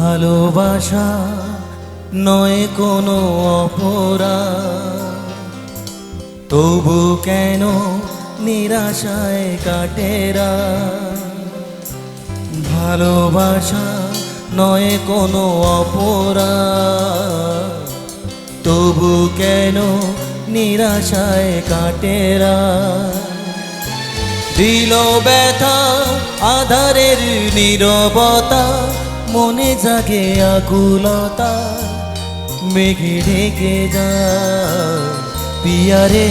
ভালোবাসা নয় কোনো অপরাধ। তবু কেন নিরাশায় কাটেরা ভালোবাসা নয় কোনো অপরাধ। তবু কেন নিরাশায় কাটেরা দিল ব্যথা, আধারের নীরবতা মনে জাগে আকুলতা, মেঘে ঢেকে যায়। পিয়ারে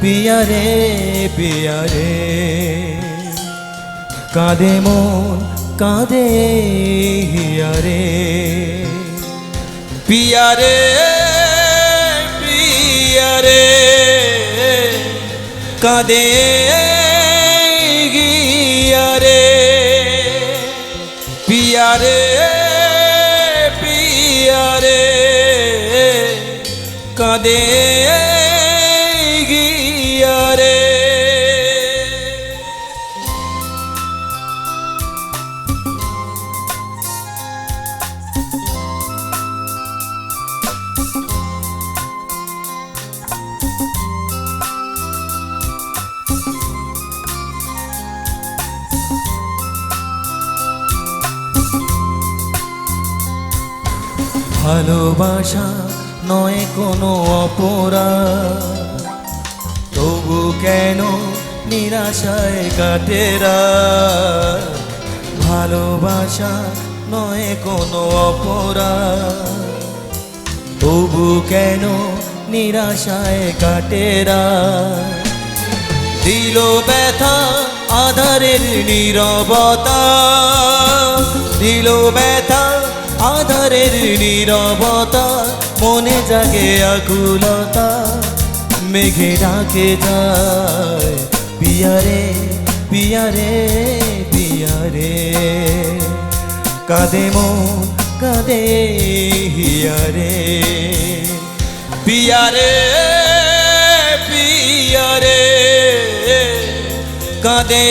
পিয়ারে পিয়ারে। কাঁদে মন, কাঁদে হিয়ারে। পিয়ারে পিয়ারে, কাঁদে পিয়ারে পিয়ারে কাঁদে গিয়ারে ভালোবাসা নয় কোনো অপরাধ। তবু কেন নিরাশায় কাটেরা ভালোবাসা নয় কোনো অপরাধ। তবু কেন নিরাশায় কাটেরা দিল ব্যথা আধারের নিরবতা। দিল ব্যথা আধারের নীরবতা, মনে জাগে আকুলতা, মেঘে ডাকে যায়, পিয়ারে পিয়ারে পিয়ারে। কাঁদে মো কাঁদে হিয়ারে। পিয়ারে পিয়ারে, কাঁদে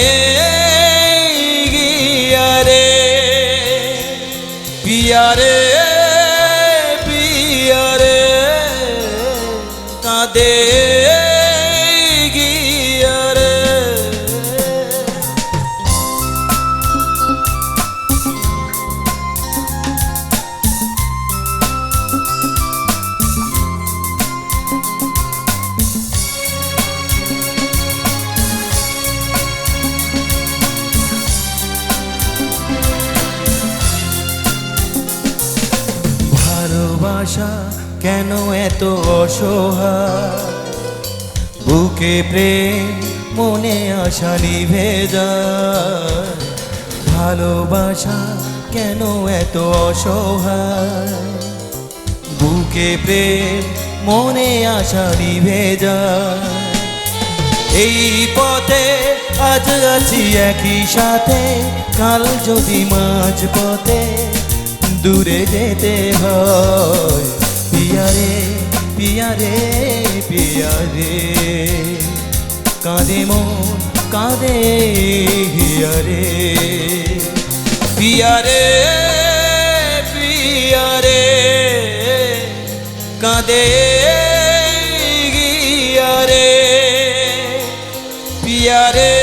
গিয়ারে ভালোবাসা কেন এত অসহায়? বুকে প্রেম, মনে আশা নিভে ভালোবাসা কেন এত অসহায়? বুকে প্রেম, মনে আশা নিভে এই পথে আজ আছি একই সাথে, কাল যদি মাঝ পথে দূরে যেতে হয়। পিয়ারে পিয়ারে পিয়ারে। কাঁদে মন কাঁদে হিয়ারে। পিয়ারে পিয়ারে কাঁদে গিয়ারে পিয়ারে